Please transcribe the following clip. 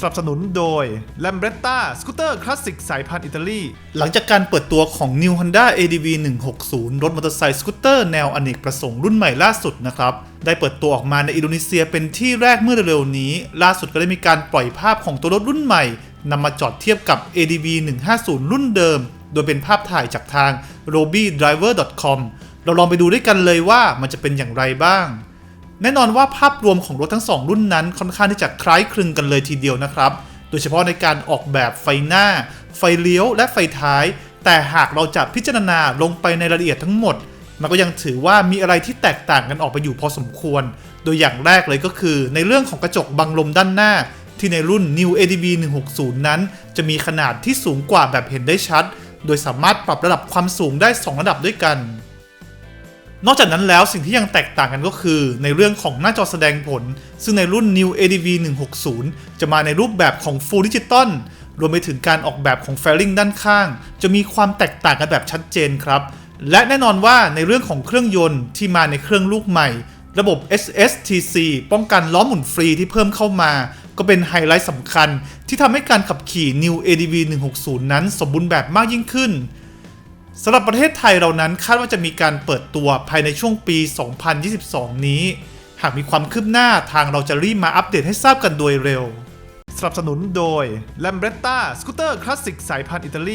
สนับสนุนโดย Lambretta สกูตเตอร์คลาสสิกสายพันธุ์อิตาลี หลังจากการเปิดตัวของ New Honda ADV 160 รถมอเตอร์ไซค์สกูตเตอร์แนวอเนกประสงค์รุ่นใหม่ล่าสุดนะครับ ได้เปิดตัวออกมาในอินโดนีเซียเป็นที่แรกเมื่อเร็วๆนี้ ล่าสุดก็ได้มีการปล่อยภาพของตัวรถรุ่นใหม่นำมาจอดเทียบกับ ADV 150 รุ่นเดิม โดยเป็นภาพถ่ายจากทาง robydriver.com เราลองไปดูด้วยกันเลยว่ามันจะเป็นอย่างไรบ้าง แน่นอนว่าภาพรวมของรถทั้งสองรุ่นนั้นค่อนข้างที่จะคล้ายคลึงกันเลยทีเดียวนะครับ โดยเฉพาะในการออกแบบไฟหน้า ไฟเลี้ยว และไฟท้าย แต่หากเราจะพิจารณาลงไปในรายละเอียดทั้งหมด มันก็ยังถือว่ามีอะไรที่แตกต่างกันออกไปอยู่พอสมควร โดยอย่างแรกเลยก็คือ ในเรื่องของกระจกบังลมด้านหน้า ที่ในรุ่น New ADV 160 นั้น จะมีขนาดที่สูงกว่าแบบเห็นได้ชัด โดยสามารถปรับระดับความสูงได้ 2 ระดับด้วยกัน นอกจากนั้นแล้วสิ่งที่ยังแตกต่างกันก็คือ ในเรื่องของหน้าจอแสดงผล ซึ่งในรุ่น New ADV 160 จะมาในรูปแบบของ Full Digital รวมไปถึงการออกแบบของ Fairing ด้านข้าง จะมีความแตกต่างกันแบบชัดเจนครับ และแน่นอนว่าในเรื่องของเครื่องยนต์ที่มาในเครื่องลูกใหม่ ระบบ SSTC ป้องกันล้อหมุนฟรีที่เพิ่มเข้ามา ก็เป็นไฮไลท์สำคัญ ที่ทำให้การขับขี่ New ADV 160 นั้นสมบูรณ์แบบมากยิ่งขึ้น สำหรับประเทศไทยเรานั้นคาดว่าจะมีการเปิดตัวภายในช่วงปี 2022 นี้ หากมีความคืบหน้าทางเราจะรีบมาอัปเดตให้ทราบกันโดยเร็ว สนับสนุนโดย Lambretta สกูตเตอร์คลาสสิกสายพันธุ์อิตาลี